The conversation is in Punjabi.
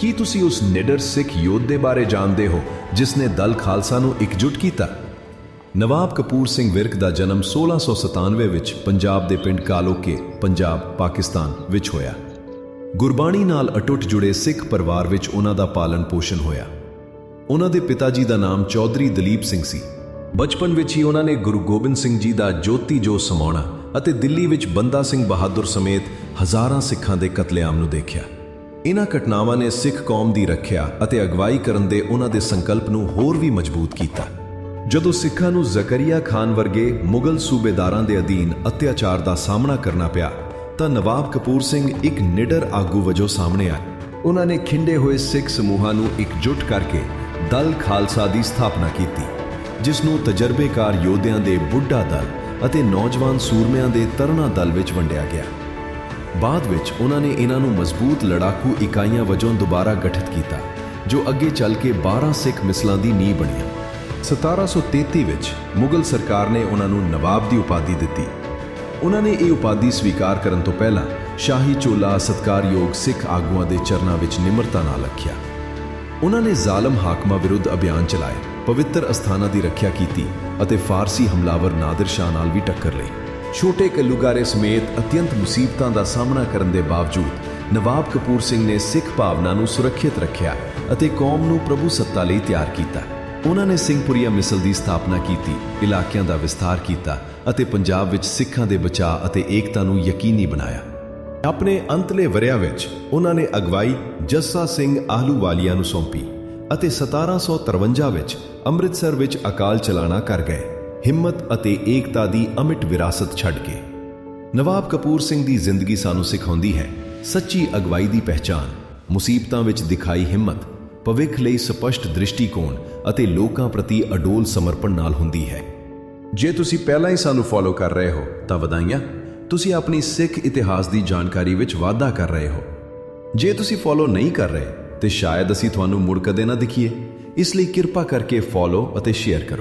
ਕੀ ਤੁਸੀਂ ਉਸ ਨਿਡਰ ਸਿੱਖ ਯੋਧੇ ਬਾਰੇ ਜਾਣਦੇ ਹੋ ਜਿਸ ਨੇ ਦਲ ਖਾਲਸਾ ਨੂੰ ਇਕਜੁੱਟ ਕੀਤਾ? ਨਵਾਬ ਕਪੂਰ ਸਿੰਘ ਵਿਰਕ ਦਾ ਜਨਮ 1697 ਵਿੱਚ ਪੰਜਾਬ ਦੇ ਪਿੰਡ ਕਾਲੋਕੇ, ਪੰਜਾਬ, ਪਾਕਿਸਤਾਨ ਵਿੱਚ ਹੋਇਆ। ਗੁਰਬਾਣੀ ਨਾਲ ਅਟੁੱਟ ਜੁੜੇ ਸਿੱਖ ਪਰਿਵਾਰ ਵਿੱਚ ਉਹਨਾਂ ਦਾ ਪਾਲਣ ਪੋਸ਼ਣ ਹੋਇਆ। ਉਹਨਾਂ ਦੇ ਪਿਤਾ ਜੀ ਦਾ ਨਾਮ ਚੌਧਰੀ ਦਲੀਪ ਸਿੰਘ ਸੀ। ਬਚਪਨ ਵਿੱਚ ਹੀ ਉਹਨਾਂ ਨੇ ਗੁਰੂ ਗੋਬਿੰਦ ਸਿੰਘ ਜੀ ਦਾ ਜੋਤੀ ਜੋ ਸਮਾਉਣਾ ਅਤੇ ਦਿੱਲੀ ਵਿੱਚ ਬੰਦਾ ਸਿੰਘ ਬਹਾਦਰ ਸਮੇਤ ਹਜ਼ਾਰਾਂ ਸਿੱਖਾਂ ਦੇ ਕਤਲੇਆਮ ਨੂੰ ਦੇਖਿਆ। ਇਹਨਾਂ ਘਟਨਾਵਾਂ ਨੇ ਸਿੱਖ ਕੌਮ ਦੀ ਰੱਖਿਆ ਅਤੇ ਅਗਵਾਈ ਕਰਨ ਦੇ ਉਹਨਾਂ ਦੇ ਸੰਕਲਪ ਨੂੰ ਹੋਰ ਵੀ ਮਜ਼ਬੂਤ ਕੀਤਾ। ਜਦੋਂ ਸਿੱਖਾਂ ਨੂੰ ਜ਼ਕਰੀਆ ਖਾਨ ਵਰਗੇ ਮੁਗਲ ਸੂਬੇਦਾਰਾਂ ਦੇ ਅਧੀਨ ਅਤਿਆਚਾਰ ਦਾ ਸਾਹਮਣਾ ਕਰਨਾ ਪਿਆ, ਤਾਂ ਨਵਾਬ ਕਪੂਰ ਸਿੰਘ ਇੱਕ ਨਿਡਰ ਆਗੂ ਵਜੋਂ ਸਾਹਮਣੇ ਆਏ। ਉਹਨਾਂ ਨੇ ਖਿੰਡੇ ਹੋਏ ਸਿੱਖ ਸਮੂਹਾਂ ਨੂੰ ਇਕਜੁੱਟ ਕਰਕੇ ਦਲ ਖਾਲਸਾ ਦੀ ਸਥਾਪਨਾ ਕੀਤੀ, ਜਿਸ ਨੂੰ ਤਜਰਬੇਕਾਰ ਯੋਧਿਆਂ ਦੇ ਬੁੱਢਾ ਦਲ ਅਤੇ ਨੌਜਵਾਨ ਸੂਰਮਿਆਂ ਦੇ ਤਰਨਾ ਦਲ ਵਿੱਚ ਵੰਡਿਆ ਗਿਆ। ਬਾਅਦ ਵਿੱਚ ਉਹਨਾਂ ਨੇ ਇਹਨਾਂ ਨੂੰ ਮਜ਼ਬੂਤ ਲੜਾਕੂ ਇਕਾਈਆਂ ਵਜੋਂ ਦੁਬਾਰਾ ਗਠਿਤ ਕੀਤਾ, ਜੋ ਅੱਗੇ ਚੱਲ ਕੇ 12 ਸਿੱਖ ਮਿਸਲਾਂ ਦੀ ਨੀਂਹ ਬਣੀਆਂ। 1733 ਵਿੱਚ ਮੁਗਲ ਸਰਕਾਰ ਨੇ ਉਹਨਾਂ ਨੂੰ ਨਵਾਬ ਦੀ ਉਪਾਧੀ ਦਿੱਤੀ। ਉਹਨਾਂ ਨੇ ਇਹ ਉਪਾਧੀ ਸਵੀਕਾਰ ਕਰਨ ਤੋਂ ਪਹਿਲਾਂ ਸ਼ਾਹੀ ਚੋਲਾ ਸਤਕਾਰਯੋਗ ਸਿੱਖ ਆਗੂਆਂ ਦੇ ਚਰਨਾਂ ਵਿੱਚ ਨਿਮਰਤਾ ਨਾਲ ਰੱਖਿਆ। ਉਹਨਾਂ ਨੇ ਜ਼ਾਲਮ ਹਾਕਮਾਂ ਵਿਰੁੱਧ ਅਭਿਆਨ ਚਲਾਏ ਪਵਿੱਤਰ ਅਸਥਾਨਾਂ ਦੀ ਰੱਖਿਆ ਕੀਤੀ ਅਤੇ ਫਾਰਸੀ ਹਮਲਾਵਰ ਨਾਦਰ ਸ਼ਾਹ ਨਾਲ ਵੀ ਟੱਕਰ ਲਈ। ਛੋਟੇ ਕੱਲੂਗਾਰੇ ਸਮੇਤ ਅਤਿਅੰਤ ਮੁਸੀਬਤਾਂ ਦਾ ਸਾਹਮਣਾ ਕਰਨ ਦੇ ਬਾਵਜੂਦ ਨਵਾਬ ਕਪੂਰ ਸਿੰਘ ਨੇ ਸਿੱਖ ਭਾਵਨਾ ਨੂੰ ਸੁਰੱਖਿਅਤ ਰੱਖਿਆ ਅਤੇ ਕੌਮ ਨੂੰ ਪ੍ਰਭੂ ਸੱਤਾ ਲਈ ਤਿਆਰ ਕੀਤਾ। ਉਹਨਾਂ ਨੇ ਸਿੰਘਪੁਰੀਆ ਮਿਸਲ ਦੀ ਸਥਾਪਨਾ ਕੀਤੀ, ਇਲਾਕਿਆਂ ਦਾ ਵਿਸਥਾਰ ਕੀਤਾ ਅਤੇ ਪੰਜਾਬ ਵਿੱਚ ਸਿੱਖਾਂ ਦੇ ਬਚਾਅ ਅਤੇ ਏਕਤਾ ਨੂੰ ਯਕੀਨੀ ਬਣਾਇਆ। ਆਪਣੇ ਅੰਤਲੇ ਵਰਿਆਂ ਵਿੱਚ ਉਹਨਾਂ ਨੇ ਅਗਵਾਈ ਜੱਸਾ ਸਿੰਘ ਆਹਲੂਵਾਲੀਆ ਨੂੰ ਸੌਂਪੀ ਅਤੇ 1753 ਵਿੱਚ ਅੰਮ੍ਰਿਤਸਰ ਵਿੱਚ ਅਕਾਲ ਚਲਾਣਾ ਕਰ ਗਏ। ਹਿੰਮਤ ਅਤੇ ਏਕਤਾ ਦੀ ਅਮਿਟ ਵਿਰਾਸਤ ਛੱਡ ਕੇ। ਨਵਾਬ ਕਪੂਰ ਸਿੰਘ ਦੀ ਜ਼ਿੰਦਗੀ ਸਾਨੂੰ ਸਿਖਾਉਂਦੀ ਹੈ ਸੱਚੀ ਅਗਵਾਈ ਦੀ ਪਹਿਚਾਨ ਮੁਸੀਬਤਾਂ ਵਿੱਚ ਦਿਖਾਈ ਹਿੰਮਤ, ਭਵਿੱਖ ਲਈ ਸਪਸ਼ਟ ਦ੍ਰਿਸ਼ਟੀਕੋਣ ਅਤੇ ਲੋਕਾਂ ਪ੍ਰਤੀ ਅਡੋਲ ਸਮਰਪਣ ਨਾਲ ਹੁੰਦੀ ਹੈ। ਜੇ ਤੁਸੀਂ ਪਹਿਲਾਂ ਹੀ ਸਾਨੂੰ ਫੋਲੋ ਕਰ ਰਹੇ ਹੋ, ਤਾਂ ਵਧਾਈਆਂ। ਤੁਸੀਂ ਆਪਣੀ ਸਿੱਖ ਇਤਿਹਾਸ ਦੀ ਜਾਣਕਾਰੀ ਵਿੱਚ ਵਾਧਾ ਕਰ ਰਹੇ ਹੋ। ਜੇ ਤੁਸੀਂ ਫੋਲੋ ਨਹੀਂ ਕਰ ਰਹੇ, ਤੇ ਸ਼ਾਇਦ ਅਸੀਂ ਤੁਹਾਨੂੰ ਮੁੜ ਕਦੇ ਨਾ ਦਿਖੀਏ। ਇਸ ਲਈ ਕਿਰਪਾ ਕਰਕੇ ਫੋਲੋ ਅਤੇ ਸ਼ੇਅਰ ਕਰੋ।